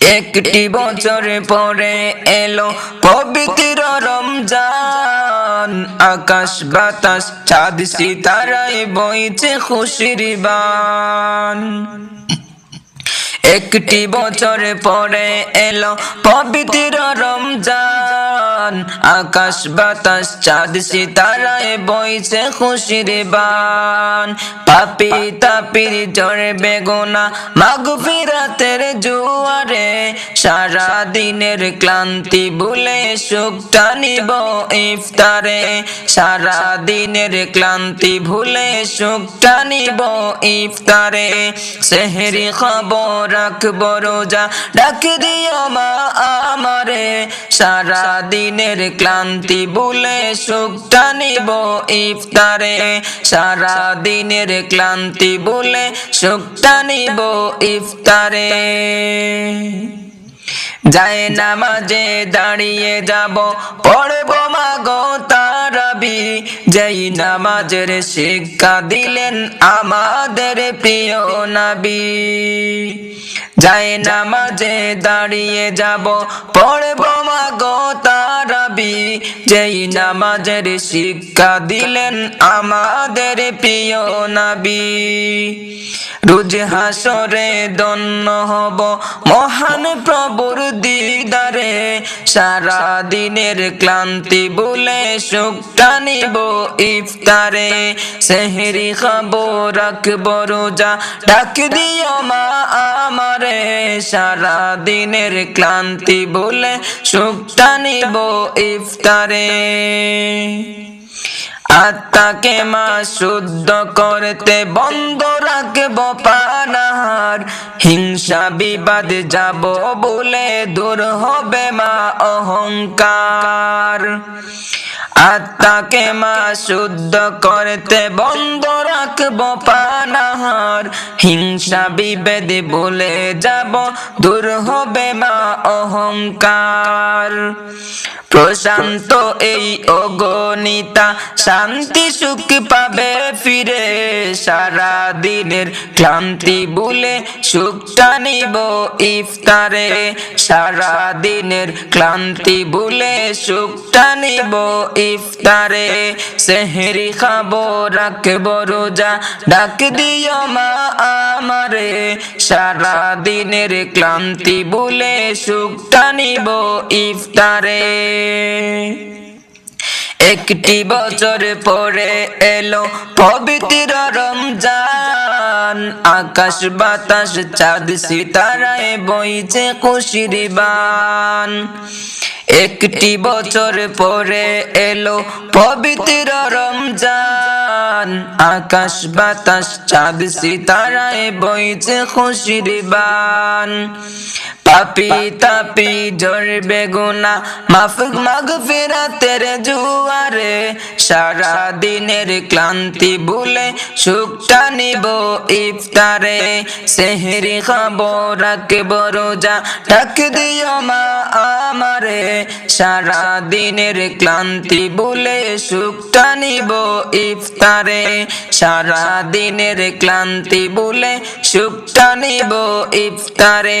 একটি বছর পরে এলো পবিত্র রমজান। আকাশ বাতাস চাঁদ সিতারায় বইছে খুশির বান। একটি বছর পরে এলো পবিত্র রমজান। আকাশ বাতাস, চাঁদ সিতারায় বইছে খুশির বান। পাপি তাপির জড়ে বেগুনা, মাগ ফিরাতের জুয়ারে। সারা দিনের ক্লান্তি ভুলে সুখটা নিব ইফতারে। সারা দিনের ক্লান্তি ভুলে সুখটা নিব ইফতারে। সেহেরি খবর রাখব রোজা, ডাক দিও মা আমারে। সারা দিনের ক্লান্তি ভুলে সুখটা নিব ইফতারে। সারা দিনের ক্লান্তি ভুলে সুখটা নিব ইফতারে। যায় নামাজে দাঁড়িয়ে যাব, পড়ব মাগো তারাবি। যেই নামাজের শিক্ষা দিলেন আমাদের প্রিয় নবী। যায় নামাজে দাঁড়িয়ে যাব, পড়ব মাগো তারাবি যেই নামাজের শিক্ষা দিলেন আমাদের প্রিয় নবী। রোজ দন্ন হব মহান প্রভুর দিদারে। সারা দিনের ক্লান্তি বলে সুখটা নিব ইফতারে। সেহেরি খাব, রাখব রোজা, ডাক দিও মা আমারে। সারা দিনের ক্লান্তি বলে সুখটা নিব ইফতারে। আত্মাকে মা শুদ্ধ করতে বন্ধ রাখব পানাহার। হিংসা বিবাদ যাব বলে দূর হবে মা অহংকার। আত্মাকে মা শুদ্ধ করতে বন্ধ রাখব পানাহার হিংসা বিভেদ বলে যাব, দূর হবে মা অহংকার। প্রশান্ত এই অগণিতা শান্তি সুখ পাবে ফিরে। সারা দিনের ক্লান্তি বলে সুখটা নিব ইফতারে। সারা দিনের ক্লান্তি বলে সুখটা নিব ইফতারে সেহেরি খাব, রাখব রোজা। ডাক দিও মা আমারে সারা দিনের ক্লান্তি বলে সুখটা নিব ইফতারে। একটি বছর পরে এলো পবিত্র রমজান। আকাশ বাতাস, চাঁদ, সিতারায় বইছে খুশির বান। একটি বছর পরে এলো পবিত্র রমজান। আকাশ বাতাস, চাঁদ, সিতারায় বইছে খুশির বান। পাপি তাপি জড়বে গুনা মাফ মাগ ফেরাতের জুয়ারে। সারা দিনের ক্লান্তি ভুলে সুখটা নিব ইফতারে। সেহেরি খাব রাখব রোজা, ডাক দিও মা আমারে। সারা দিনের ক্লান্তি ভুলে সুখটা নিব ইফতারে। সারা দিনের ক্লান্তি ভুলে সুখটা নিব ইফতারে।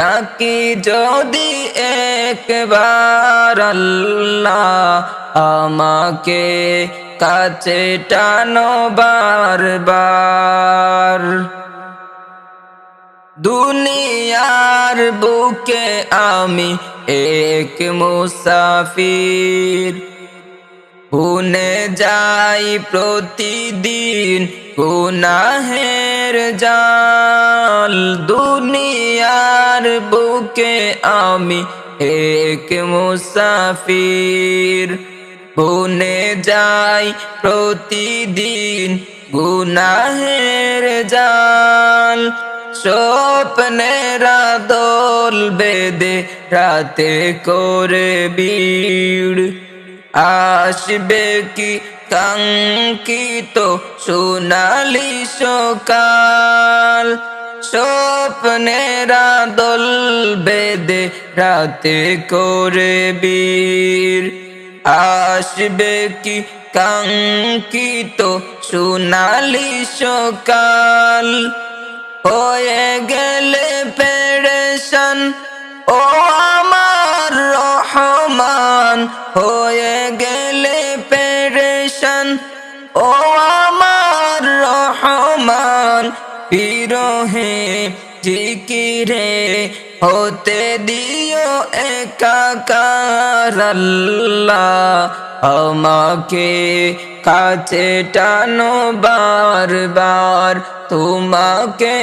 ডাকি যদি একবার আল্লাহ আমাকে কাছে টানো বারবার, দুনিয়ার বুকে আমি এক মুসাফির। ভুনে যাই প্রতিদিন গুনাহের জাল দুনিয়ার বুকে আমি এক মুসাফির। ভুনে যাই প্রতিদিন গুনাহের জাল স্বপ্নেরা দোল বেদে রাতে করে বিড় আসবে কি কাঙ্কিত সোনালি সকাল। স্বপ্নেরা দোল বেদে রাতে করে বীর। আসবে কি কাঙ্কিত সোনালি সকাল? হয়ে গেলে পেরেশান, ও আমার রহমান। হয়ে গেলে রহমান বিরহে জিকিরে হতে দিও একাকার আল্লাহ। আমাকে কাছে টানো বারবার। তোমাকে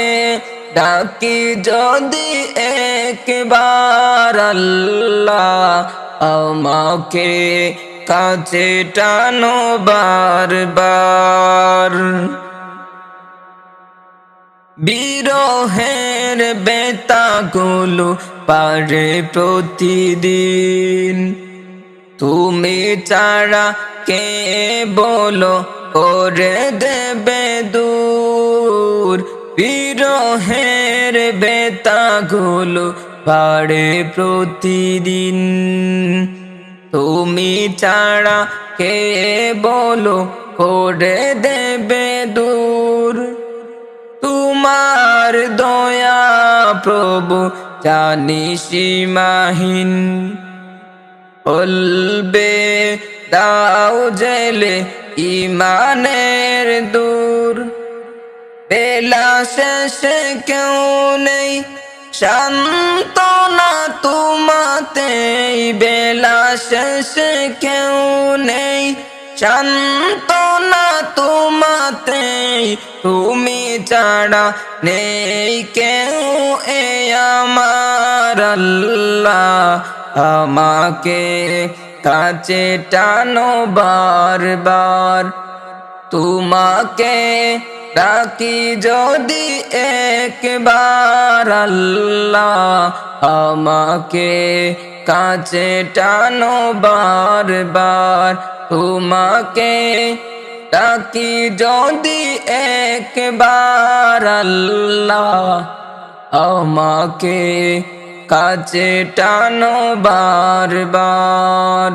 ডাকি যদি একবার আল্লাহ। আমাকে কাছে টানো বারবার। বিরহের বেতাগুলো পারে প্রতিদিন। তুমি চারা কে বলো করে দেবে দূর। বিরহের বেতাগুলো পারে প্রতিদিন। তুমি চারা কে বলো করে দেবে দূর। তোমার দয়া প্রভু, জানি সীমাহীন। বলবে, দাও জেলে ইমানের দূর। বেলা শেষে কেউ নেই শান্ত না তোমাতে বেলা শেষে কেউ নেই শান্ত না তোমাতে, তুমি ছাড়া নেই কেউ। এ আমার আল্লাহ আমাকে কাছে টানো বারবার। তোমাকে ডাকি যদি একবার আল্লাহ আমাকে কাছে টানো বারবার, তোমাকে ডাকি যদি একবার আল্লাহ আমাকে কাছে টানো বারবার।